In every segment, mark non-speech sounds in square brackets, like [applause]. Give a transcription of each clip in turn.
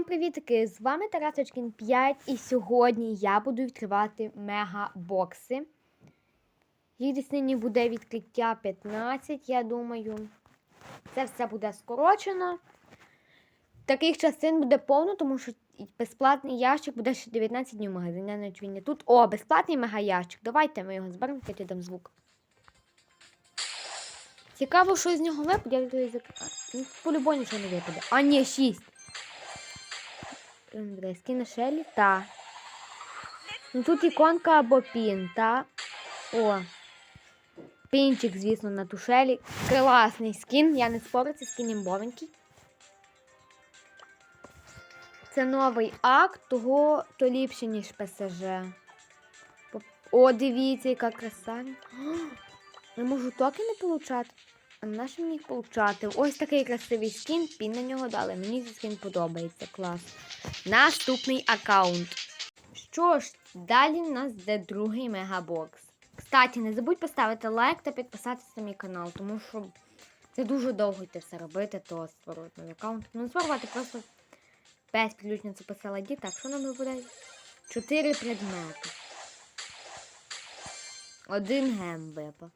Всім привітки! З вами Тарасочкін 5 і сьогодні я буду відкривати мегабокси. Їх нині буде відкриття 15, я думаю. Це все буде скорочено. Таких частин буде повно, тому що безплатний ящик буде ще 19 днів він не тут. О, безплатний мегаящик. Давайте ми його зберемо, я дам звук. Цікаво, що з нього випаде, я закриваю. Ну, По-любому нічого не випаде. А, ні, 6. Скін Шелі, та. Ну тут іконка або пін, та. О. Пінчик, звісно, на тушелі. Класний скін, я не спорю, це скін імбовенький. Це новий акт, того то ліпше, ніж ПСЖ. О, дивіться, яка краса. Я можу токени получати. А мені получати? Ось такий красивий скін, пін на нього дали. Мені цей скін подобається. Клас. Наступний аккаунт. Що ж, далі в нас йде другий мегабокс. Кстати, не забудь поставити лайк та підписатися на мій канал, тому що це дуже довго йти все робити, то створювати новий аккаунт. Ну, створювати просто без підключення це писала ді. Так, що нам випадає? Чотири предмети. Один гем випав.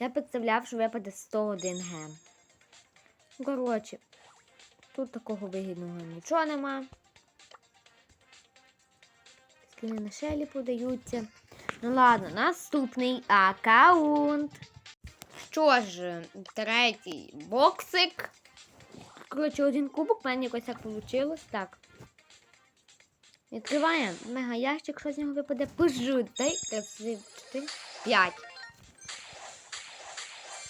Я підставляв, що випаде 101 гем. Ну, Коротше, тут такого вигідного нічого нема. Скини на шелі подаються. Ну ладно, наступний аккаунт. Що ж, третій боксик. Коротше, один кубок, в мене якось так вийшло. Так. Відкриваємо мега ящик, що з нього випаде. Пижу, дай красивий 4, 5.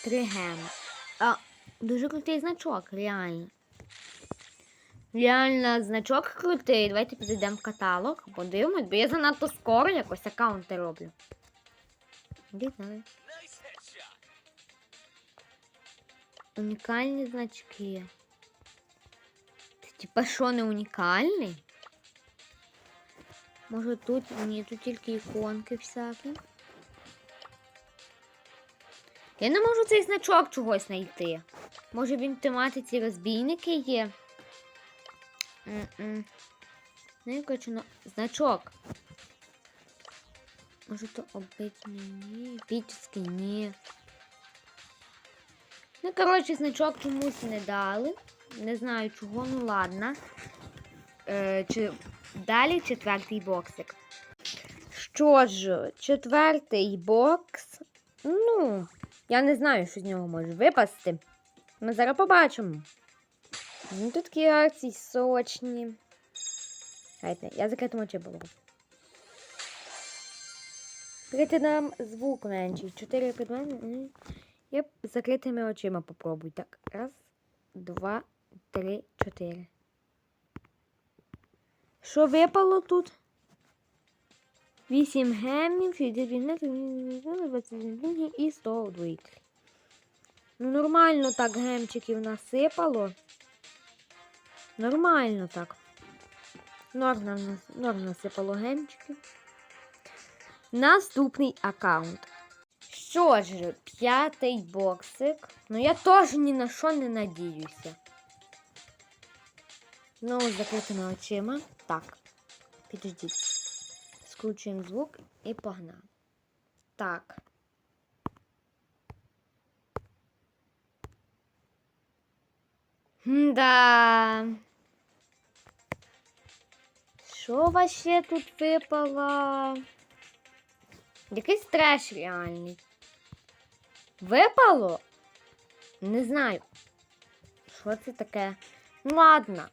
Три геми. А, дуже крутий значок, реально. Реально, значок крутий. Давайте підійдемо в каталог, подивимось, бо я занадто скоро якось аккаунти роблю. Вітаю. Унікальні значки. Це типа що не унікальний? Може тут ні, тут тільки іконки всякі. Я не можу цей значок чогось знайти. Може він в тематиці розбійники є? М-м. Ну, хочу на значок. Може то обичний ні, епічний ні. Ну, коротше, значок чомусь не дали. Не знаю чого, ну ладно. Е, чи... Далі четвертий боксик. Що ж, четвертий бокс. Ну, я не знаю, що з нього може випасти. Ми зараз побачимо. Ну, тут такі акції сочні. Гайте, я закритому очі буду. Прийти нам звук менший. Чотири предмети. Я закритими очима попробую. Так, раз, два, три, чотири. Що випало тут? 8 гемів, 60 і 100 двійки. Ну, нормально так гемчиків насипало. Нормально так. Норм, насипало гемчиків. Наступний аккаунт. Що ж, п'ятий боксик. Ну я теж ні на що не надіюся. З закритими очима. Так. Підождіть. Скручуємо звук і погнали. Так. Да. Що у вас ще тут випало? Якийсь треш реальний. Випало? Не знаю. Що це таке? Ну ладно.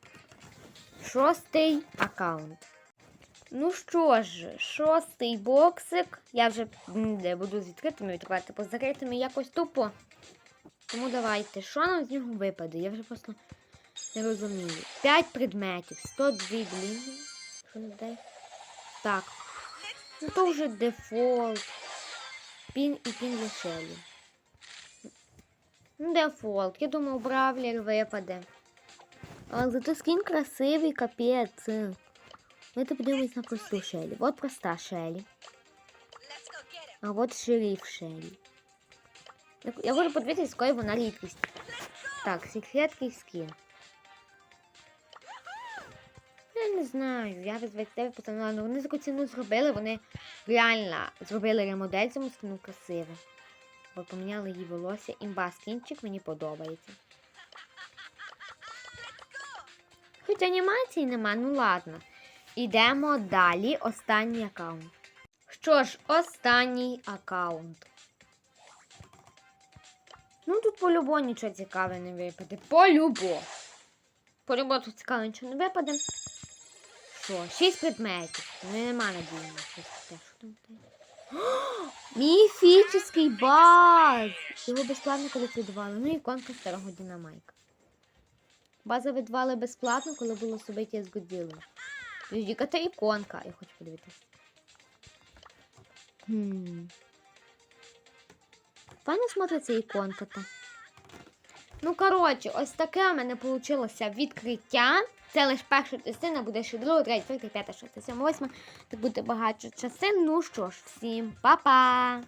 Шостий аккаунт. Ну що ж, шостий боксик. Я вже де буду з відкритими відкривати, бо з закритими якось тупо. Тому давайте, що нам з нього випаде? Я вже просто не розумію. 5 предметів, 102 блін. Що не дай? Так. Ну то вже дефолт. Пін і пін для. Ну, дефолт. Я думав, бравлер випаде. Але зато скін красивий, капець. Давайте подивимось на просту Шелі. Вот проста Шелі. А от шериф Шелі. Я- можу подивитися, якої вона рідкість. Так, секретний скін. я не знаю. Я без 29 постановила. Ну вони таку ціну зробили, вони реально зробили ремодель цьому скину красиво. Бо поміняли її волосся. Імба скінчик мені подобається. [laughs] Хоч анімації нема, ну ладно. Ідемо далі. Останній аккаунт. Що ж, останній аккаунт. Ну тут по-любому нічого цікаве не випаде. По-любому. По-любому тут цікаво нічого не випаде. Що? Шість предметів. Ну нема надії на? [gasps] Міфічний баз! Його безплатно колись видавали. Ну і іконка старого Дінамайка. База видавали безплатно, коли було собиття з Годзиллою. Яка то іконка. Я хочу подивитися. Файно смотриться іконка-то. Ну, коротше, ось таке в мене вийшло відкриття. Це лише перша частина, буде ще друга, третя, четверта, п'ята, шоста, сьома, восьма. Так буде багато частин. Ну що ж, всім па-па!